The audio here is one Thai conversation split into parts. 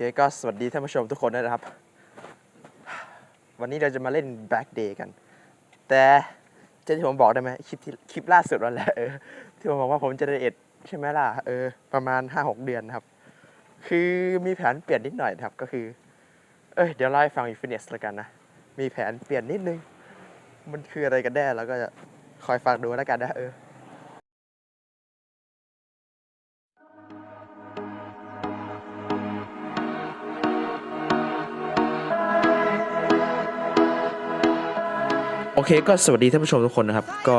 เคก็สวัสดีท่านผู้ชมทุกคนด้วยนะครับ วันนี้เราจะมาเล่น Black Day กัน แต่เจะที่ผมบอกได้ไหมคลิปที่คลิปล่าสุดวันแหละเออที่ผมบอกว่าผมจะไดเอทใช่ไหมล่ะเออประมาณ 5-6 เดือนครับ คือมีแผนเปลี่ยนนิดหน่อยครับก็คือ เอ้ยเดี๋ยวเล่าให้ฟังอีฟิตเนสแล้วกันนะ มีแผนเปลี่ยนนิดนึง มันคืออะไรกันแน่แล้วก็จะคอยฟังดูแล้วกันนะเออ โอเคก็สวัสดีท่านผู้ชมทุกคนนะครับ ก็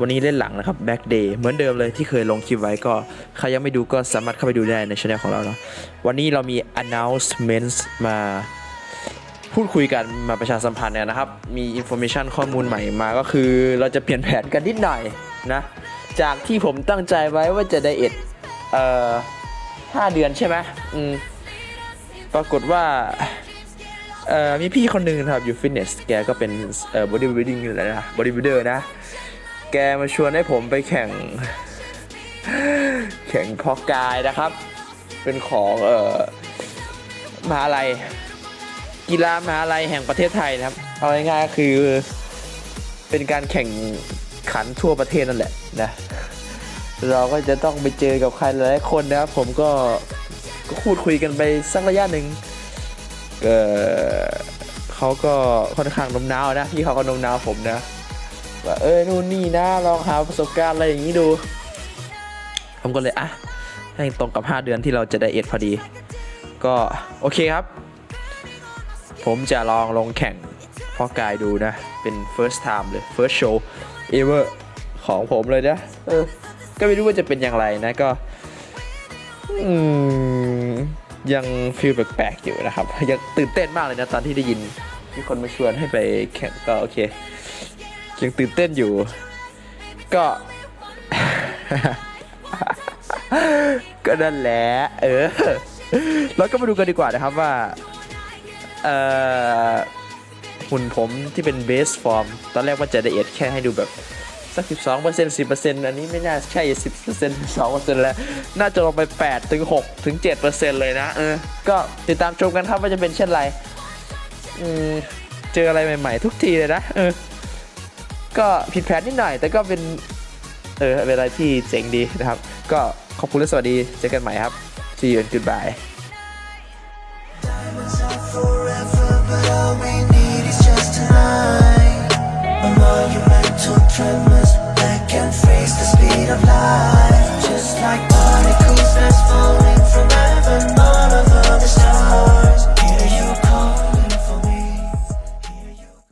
วันนี้เล่นหลังนะครับ Back Day เหมือนเดิมเลยที่เคยลงคลิปไว้ก็ใครยังไม่ดูก็สามารถเข้าไปดูได้ในช่องของเราเนาะวันนี้เรามี announcements มาพูดคุยกันมาประชาสัมพันธ์เนี่ยนะครับ มี information ข้อมูลใหม่มาก็คือเราจะเปลี่ยนแผนกันนิดหน่อยนะ จากที่ผมตั้งใจไว้ว่าจะไดเอทเอ่อห้าเดือนใช่ไหมอืมปรากฏว่า มีพี่คนหนึ่งครับอยู่ฟิตเนสแกก็เป็นบอดี้บิ l ดิ้งอะไรนะบอดี้บิ l เดอร์นะ แกมาชวนให้ผมไปแข่ง แข่งพอกายนะครับ เป็นของเอ่อมหาลัยกีฬามหาลัยแห่งประเทศไทยนะครับ เอาง่ายๆคือ เป็นการแข่งขันทั่วประเทศนั่นแหละนะ เราก็จะต้องไปเจอกับใครหลายๆคนนะครับ ผมก็ก็พูดคุยกันไปสักระยะหนึ่ง เขาก็ค่อนข้างโน้มน้าวนะพี่เขาก็โน้มน้าวผมนะว่าเออนู่นนี่นะลองหาประสบการณ์อะไรอย่างนี้ดู ผมก็เลยอะให้ตรงกับ 5 เดือนที่เราจะได้เอ็ดพอดี ก็โอเคครับ ผมจะลองลงแข่งพ่อกายดูนะ เป็น first time เลย first show ever ของผมเลยนะ เออ ก็ไม่รู้ว่าจะเป็นอย่างไรนะก็ อืม ยังฟีลแปลกๆอยู่นะครับ ยังตื่นเต้นมากเลยนะตอนที่ได้ยินมีคนมาชวนให้ไปแข่งก็โอเค ยังตื่นเต้นอยู่ ก็ ก็นั่นแหละ เออ แล้วก็มาดูกันดีกว่านะครับว่า เอ่อหุ่นผมที่เป็นเบสฟอร์ม ตอนแรกว่าจะไดเอทแค่ให้ดูแบบ สัก 12เปอร์เซ็นต์10เปอร์เซ็นต์อันนี้ไม่น่าใช่ 10เปอร์เซ็นต์2เปอร์เซ็นต์แล้ว น่าจะลงไป 8 ถึง 6 ถึง7เปอร์เซ็นต์เลยนะเออก็ติดตามชมกันครับว่าจะเป็นเช่นไรอืมเจออะไรใหม่ ๆ ทุกทีเลยนะเออก็ผิดแผนนิดหน่อย แต่ก็เป็น เออเป็นอะไรที่เจ๋งดีนะครับ ก็ขอบคุณและสวัสดีเจอกันใหม่ครับ see you and goodbye can freeze the speed of light. Just like